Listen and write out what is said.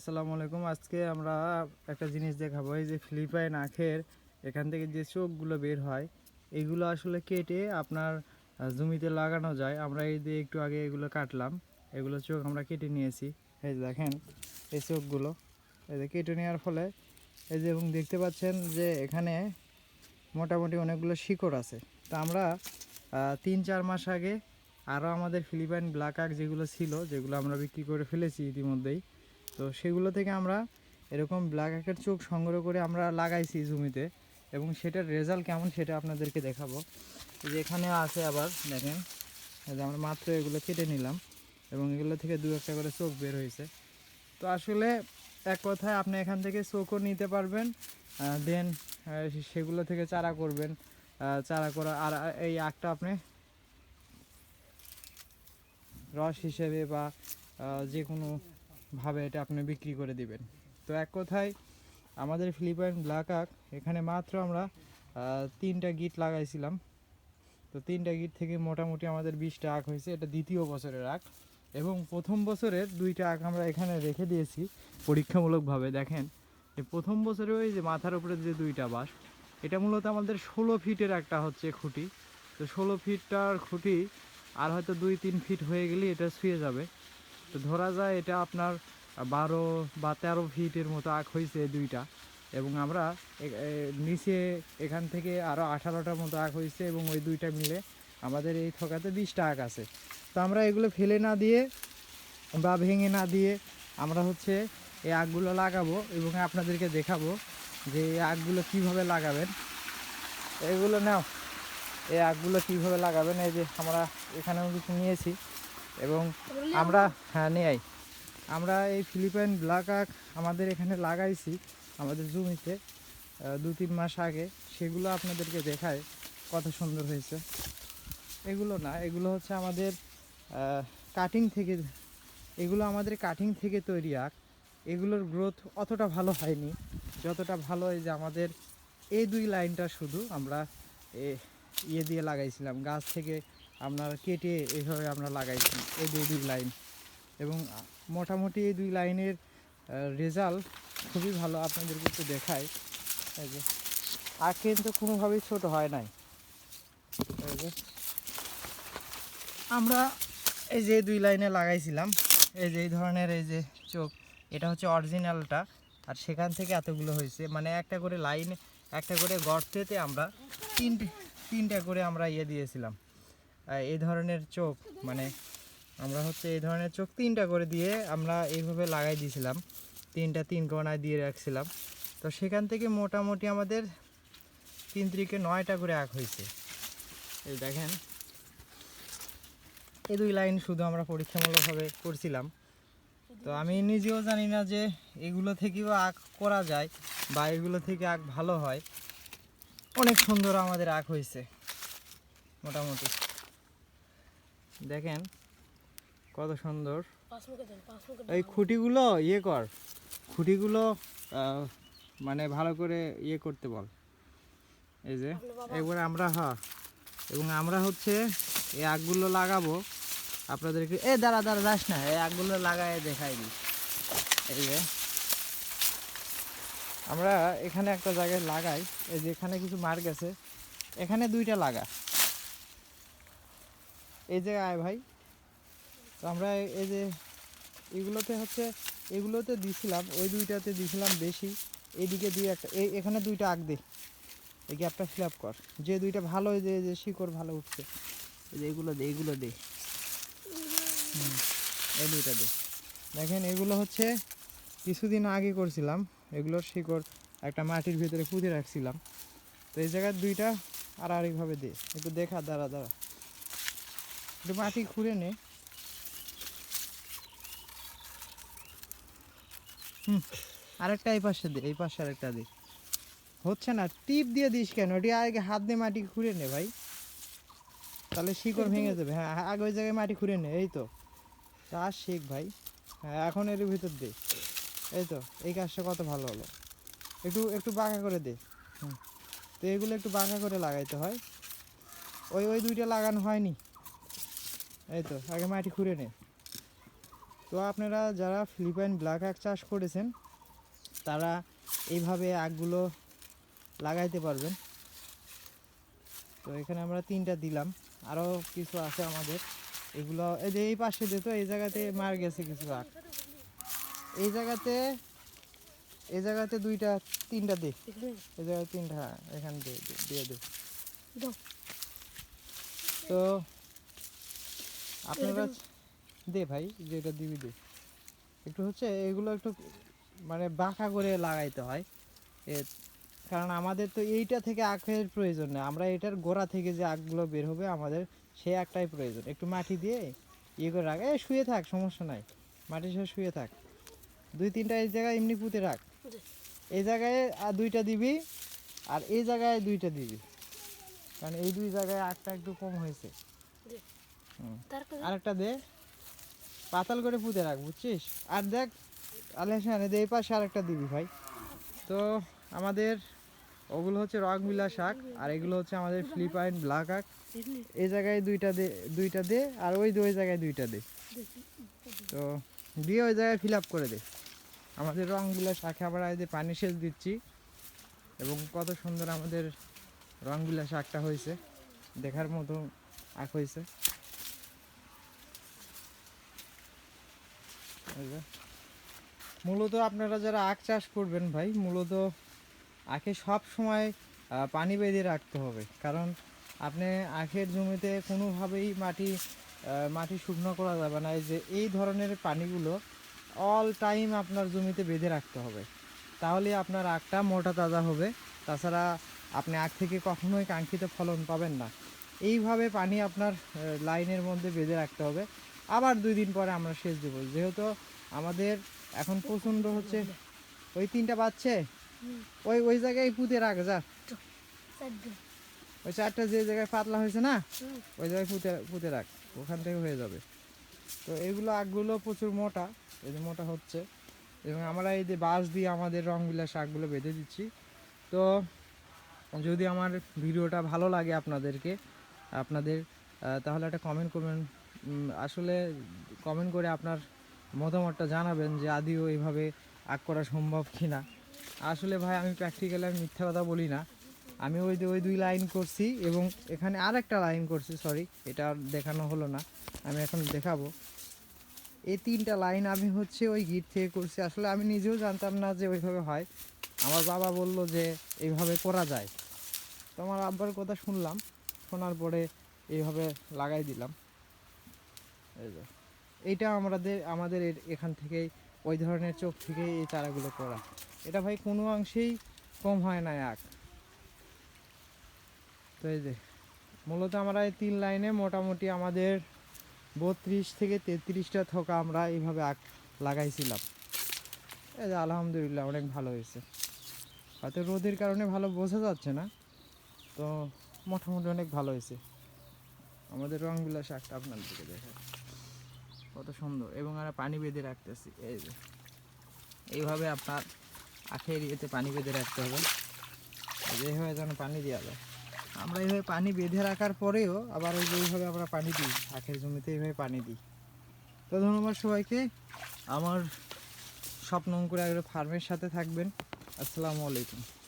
আসসালামু আলাইকুম। আজকে আমরা একটা জিনিস দেখাবো, এই যে ফিলিপাইন আখের। এখান থেকে যে চোখগুলো বের হয়, এগুলো আসলে কেটে আপনার জমিতে লাগানো যায়। আমরা এই যে একটু আগে এগুলো কাটলাম। এগুলো চোখ আমরা কেটে নিয়েছি। এই যে দেখেন, এই চোখগুলো। এই যে কেটে নেওয়ার ফলে, এই যে এবং দেখতে পাচ্ছেন যে এখানে মোটামুটি অনেকগুলো শিকড় আছে। তা আমরা তিন চার মাস আগে আরও আমাদের ফিলিপাইন ব্ল্যাক আখ যেগুলো ছিল, যেগুলো আমরা বিক্রি করে ফেলেছি ইতিমধ্যেই তো সেগুলো থেকে আমরা এরকম ব্ল্যাক আখের চোখ সংগ্রহ করে আমরা লাগাইছি জমিতে এবং সেটার রেজাল্ট কেমন সেটা আপনাদেরকে দেখাবো। যে এখানে আছে আবার, দেখেন যে আমরা মাত্র এগুলো কেটে নিলাম এবং এগুলো থেকে দু একটা করে চোখ বের হয়েছে। তো আসলে এক কথায় আপনি এখান থেকে চোখও নিতে পারবেন দেন সেগুলো থেকে চারা করবেন চারা করা আর এই আখটা আপনি রস হিসেবে বা যে কোনো ভাবে এটা আপনি বিক্রি করে দিবেন। তো এক কথায় আমাদের ফিলিপাইন ব্ল্যাক আখ এখানে মাত্র আমরা তিনটা গিট লাগাইছিলাম। তো তিনটা গিট থেকে মোটামুটি আমাদের বিশটা আখ হয়েছে, এটা দ্বিতীয় বছরের আখ। এবং প্রথম বছরের দুইটা আখ আমরা এখানে রেখে দিয়েছি পরীক্ষামূলকভাবে, দেখেন। যে প্রথম বছরে ওই যে মাথার উপরে যে দুইটা বাঁশ, এটা মূলত আমাদের ষোলো ফিটের একটা হচ্ছে খুঁটি। তো ষোলো ফিটটার খুঁটি আর হয়তো দুই, তিন ফিট হয়ে গেলে এটা শুয়ে যাবে। তো ধরা যায় এটা আপনার বারো বা তেরো ফিটের মতো আখ হয়েছে দুইটা। এবং আমরা নিচে এখান থেকে আরও আঠারোটার মতো আখ হয়েছে এবং ওই দুইটা মিলে আমাদের এই থকাতে বিশটা আখ আছে। তো আমরা এগুলো ফেলে না দিয়ে বা ভেঙে না দিয়ে আমরা হচ্ছে এই আখগুলো লাগাবো এবং আপনাদেরকে দেখাবো যে এই আখগুলো কীভাবে লাগাবেন। এগুলো নাও, এই আখগুলো কীভাবে লাগাবেন? এই যে আমরা এখানেও কিছু নিয়েছি। এবং আমরা হ্যাঁ নিয়ে আমরা এই ফিলিপাইন ব্ল্যাক আখ আমাদের এখানে লাগাইছি আমাদের জমিতে দু তিন মাস আগে। সেগুলো আপনাদেরকে দেখায় কত সুন্দর হয়েছে। এগুলো না এগুলো হচ্ছে আমাদের কাটিং থেকে এগুলো আমাদের কাটিং থেকে তৈরি আখ। এগুলোর গ্রোথ অতটা ভালো হয়নি। যতটা ভালো এই যে আমাদের এই দুই লাইনটা শুধু আমরা এ ইয়ে দিয়ে লাগাইছিলাম। গাছ থেকে আপনার কেটে এইভাবে আমরা লাগাইছি, এই দুই দুই লাইন। এবং মোটামুটি এই দুই লাইনের রেজাল্ট খুবই ভালো আপনাদেরকে একটু দেখাই। এই যে আখ কিন্তু কোনোভাবেই ছোট হয় নাই। এই যে, আমরা এই যে দুই লাইনে লাগাইছিলাম, এই যে এই ধরনের এই যে চোখ, এটা হচ্ছে অরিজিনালটা। আর সেখান থেকে এতগুলো হয়েছে মানে একটা করে লাইন, একটা করে গর্তেতে আমরা তিনটে, তিনটা করে আমরা ইয়ে দিয়েছিলাম। এই ধরনের চোখ মানে আমরা হচ্ছে এই ধরনের চোখ তিনটা করে দিয়ে আমরা এইভাবে লাগাই দিয়েছিলাম। তিনটা তিন কোনায় দিয়ে রাখছিলাম। তো সেখান থেকে মোটামুটি আমাদের তিন তিরিকে নয়টা করে আঁক হয়েছে। এই দেখেন, এই দুই লাইন শুধু আমরা পরীক্ষামূলকভাবে করছিলাম। তো আমি নিজেও জানি না যে এগুলো থেকেও আঁক করা যায় বা এগুলো থেকে আঁক ভালো হয়। অনেক সুন্দর আমাদের আঁক হয়েছে, মোটামুটি। দেখেন কত সুন্দর। এই খুঁটিগুলো ইয়ে কর খুঁটিগুলো মানে ভালো করে ইয়ে করতে বল। এই যে এবার আমরা হ্যাঁ এবং আমরা হচ্ছে এই আগগুলো লাগাবো। আপনাদেরকে এ দাঁড়া দাঁড়া যাস না এই আগগুলো লাগায় দেখাই দিই। এই যে আমরা এখানে একটা জায়গায় লাগাই এই যে এখানে কিছু মার গেছে এখানে দুইটা লাগা। এই জায়গায় আয় ভাই। তো আমরা এই যে এগুলোতে হচ্ছে, এগুলোতে দিছিলাম, ওই দুইটাতে দিছিলাম বেশি। এইদিকে দুই একটা এই এখানে দুইটা আগ দে। এই গ্যাপটা ফিল আপ কর। যে দুইটা ভালো যে যে শিকড় ভালো উঠছে। এই যে এগুলো দে এগুলো দে। এই দুইটা দে। দেখেন, এগুলো হচ্ছে কিছুদিন আগে করছিলাম। এগুলোর শিকড় একটা মাটির ভিতরে পুঁতে রাখছিলাম। তো এই জায়গায় দুইটা আর আরেকভাবে দে। একটু দেখা, দাঁড়া দাঁড়া। একটু মাটি খুঁড়ে নে। হুম আরেকটা এই পাশে দে এই পাশে আরেকটা দে। হচ্ছে না টিপ দিয়ে দিস কেন? ওটি আগে হাত দিয়ে মাটি খুঁড়ে নে ভাই। তাহলে শিকড় ভেঙে যাবে। হ্যাঁ হ্যাঁ, আগে ওই জায়গায় মাটি খুঁড়ে নে এই তো। তা শিখ ভাই। হ্যাঁ এখন এর ভিতর দে। এই তো এই কাজটা কত ভালো হলো। একটু একটু বাঁকা করে দে। হুম তো এগুলো একটু বাঁকা করে লাগাইতে হয়। ওই ওই দুইটা লাগানো হয়নি। এই তো আগে মাটি খুঁড়ে নে। তো আপনারা যারা ফিলিপাইন ব্ল্যাক আখ চাষ করেছেন তারা এইভাবে আখগুলো লাগাইতে পারবেন। তো এখানে আমরা তিনটা দিলাম। আরও কিছু আছে আমাদের। এগুলো এই যে এই পাশে দিত এই জায়গাতে মার গেছে কিছু আখ। এই জায়গাতে এই জায়গাতে দুইটা তিনটা দে। এই জায়গায় তিনটা এখানে দে দে- দিয়ে দে। তো আপনারা দে ভাই যেটা দিবি দে। একটু হচ্ছে এগুলো একটু মানে বাঁকা করে লাগাইতে হয়। এ কারণ আমাদের তো এইটা থেকে আখের প্রয়োজন নেই আমরা এটার গোড়া থেকে যে আখগুলো বের হবে আমাদের সে একটাই প্রয়োজন। একটু মাটি দিয়ে ইয়ে করে রাখ। এ শুয়ে থাক সমস্যা নাই। মাটির সাথে শুয়ে থাক। দুই তিনটা এই জায়গায় এমনি পুঁতে রাখ। এই জায়গায় আর দুইটা দিবি আর এই জায়গায় দুইটা দিবি। কারণ এই দুই জায়গায় আখটা একটু কম হয়েছে। আরেকটা দে। পাতাল করে পুঁতে রাখ, বুঝছিস? আর দেখ দে, এই পাশে আরেকটা দিবি ভাই। তো আমাদের ওগুলো হচ্ছে রকমিলা শাক, আর এগুলো হচ্ছে আমাদের ফিলিপাইন ব্ল্যাক আক এই জায়গায় দুইটা দে দুইটা দে, আর ওই ওই জায়গায় দুইটা দে। তো দিয়ে ওই জায়গায় ফিল আপ করে দে। আমাদের রঙগুলো শাকে এই যে পানি সেচ দিচ্ছি, এবং কত সুন্দর আমাদের রঙগুলা শাকটা হয়েছে, দেখার মতো আঁক হয়েছে এই যে। মূলত আপনারা যারা আখ চাষ করবেন ভাই, মূলত আখে সব সময় পানি বেঁধে রাখতে হবে। কারণ আপনি আখের জমিতে কোনোভাবেই মাটি মাটি শুকনো করা যাবে না। এই যে, এই ধরনের পানিগুলো অল টাইম আপনার জমিতে বেঁধে রাখতে হবে। তাহলে আপনার আখটা মোটা তাজা হবে। তাছাড়া আপনি আখ থেকে কখনোই কাঙ্ক্ষিত ফলন পাবেন না। এইভাবে পানি আপনার লাইনের মধ্যে বেঁধে রাখতে হবে। আবার দুই দিন পরে আমরা সেচ দেবো। যেহেতু আমাদের এখন প্রচণ্ড হচ্ছে, ওই তিনটা বাচ্চে ওই ওই জায়গায় পুঁতে রাখ, যা। ওই চারটা যে জায়গায় পাতলা হয়েছে না, ওই জায়গায় পুঁতে পুঁতে রাখ, ওখান থেকে হয়ে যাবে। তো এইগুলো আগগুলো প্রচুর মোটা, এই যে মোটা হচ্ছে। এবং আমরা এই যে বাঁশ দিয়ে আমাদের রঙগুলা শাকগুলো বেঁধে দিচ্ছি। তো যদি আমার ভিডিওটা ভালো লাগে আপনাদেরকে, আপনাদের তাহলে একটা কমেন্ট করবেন। আসলে কমেন্ট করে আপনার মতামতটা জানাবেন যে আদিও এইভাবে আগ করা সম্ভব কি না আসলে ভাই, আমি প্র্যাকটিক্যালি আমি মিথ্যা কথা বলি না। আমি ওই ওই দুই লাইন করছি এবং এখানে আরেকটা লাইন করছি সরি এটা আর দেখানো হলো না। আমি এখন দেখাবো। এই তিনটা লাইন আমি হচ্ছে ওই গিট থেকে করছি। আসলে আমি নিজেও জানতাম না যে ওইভাবে হয়। আমার বাবা বলল যে এইভাবে করা যায়। তো আমার আব্বার কথা শুনলাম। শোনার পরে এইভাবে লাগাই দিলাম। এইটা আমাদের আমাদের এখান থেকেই, ওই ধরনের চোখ থেকে এই চারাগুলো করা এটা ভাই কোনো অংশেই কম হয় না আখ তো এই যে, মূলত আমরা এই তিন লাইনে মোটামুটি আমাদের বত্রিশ থেকে তেত্রিশটা থোকা আমরা এইভাবে আখ লাগাইছিলাম। এই যে আলহামদুলিল্লাহ অনেক ভালো হয়েছে। হয়তো রোদের কারণে ভালো বোঝা যাচ্ছে না, তো মোটামুটি অনেক ভালো হয়েছে। আমাদের রঙগুলা শাকটা আপনার দিকে দেখা কত সুন্দর। এবং আমরা পানি বেঁধে রাখতেছি। এই যে। এইভাবে আপনার আখের ইয়েতে পানি বেঁধে রাখতে হবে। এইভাবে যেন পানি দেওয়া যায়। আমরা এইভাবে পানি বেঁধে রাখার পরেও আবার ওই এইভাবে আমরা পানি দিই। আখের জমিতে এইভাবে পানি দিই। তো ধন্যবাদ সবাইকে। আমার স্বপ্ন করে ফার্মের সাথে থাকবেন। আসসালামু আলাইকুম।